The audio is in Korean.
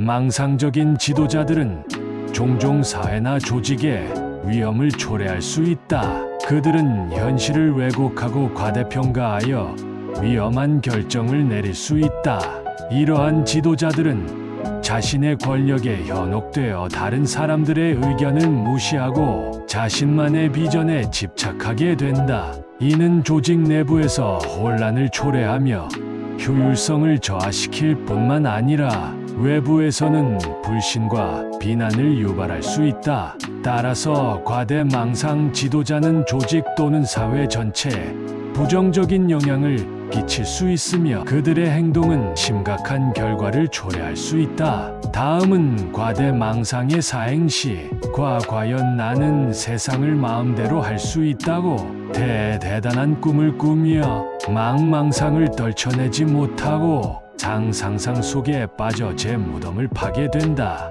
망상적인 지도자들은 종종 사회나 조직의 위험을 초래할 수 있다. 그들은 현실을 왜곡하고 과대평가하여 위험한 결정을 내릴 수 있다. 이러한 지도자들은 자신의 권력에 현혹되어 다른 사람들의 의견을 무시하고 자신만의 비전에 집착하게 된다. 이는 조직 내부에서 혼란을 초래하며 효율성을 저하시킬 뿐만 아니라 외부에서는 불신과 비난을 유발할 수 있다. 따라서 과대 망상 지도자는 조직 또는 사회 전체에 부정적인 영향을 끼칠 수 있으며 그들의 행동은 심각한 결과를 초래할 수 있다. 다음은 과대 망상의 사행시. 과 과연 나는 세상을 마음대로 할 수 있다고 대 대단한 꿈을 꾸며 망망상을 떨쳐내지 못하고 상상상 속에 빠져 제 무덤을 파게 된다.